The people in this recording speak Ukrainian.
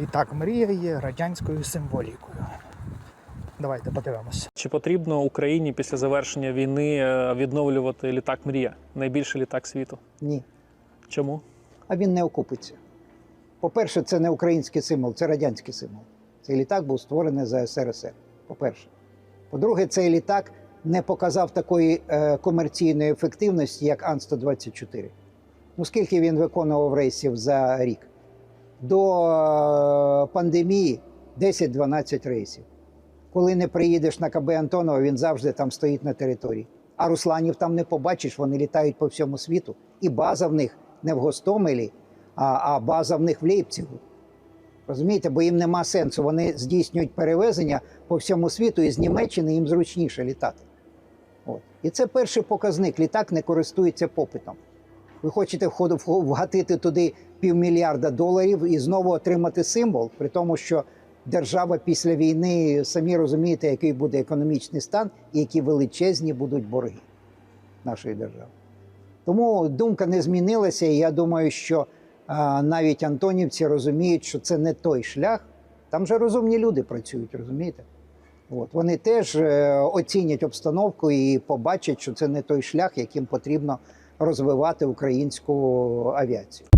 Літак мрія є радянською символікою. Давайте подивимося. Чи потрібно Україні після завершення війни е, відновлювати літак Мрія, найбільший літак світу? Ні. Чому? А він не окупиться. По-перше, це не український символ, це радянський символ. Цей літак був створений за СРСР. По-перше. По-друге, цей літак не показав такої е, комерційної ефективності, як Ан-124. Ну, скільки він виконував рейсів за рік? До е, пандемії 10-12 рейсів. Коли не приїдеш на КБ Антонова, він завжди там стоїть на території. А Русланів там не побачиш, вони літають по всьому світу. І база в них не в Гостомелі, а, а база в них в Лейпцигу. Розумієте, бо їм нема сенсу. Вони здійснюють перевезення по всьому світу, і з Німеччини їм зручніше літати. От. І це перший показник. Літак не користується попитом. Ви хочете вгатити туди півмільярда доларів і знову отримати символ, при тому, що держава після війни, самі розумієте, який буде економічний стан і які величезні будуть борги нашої держави. Тому думка не змінилася, і я думаю, що а, навіть антонівці розуміють, що це не той шлях. Там же розумні люди працюють, розумієте? От. Вони теж е, оцінять обстановку і побачать, що це не той шлях, яким потрібно розвивати українську авіацію.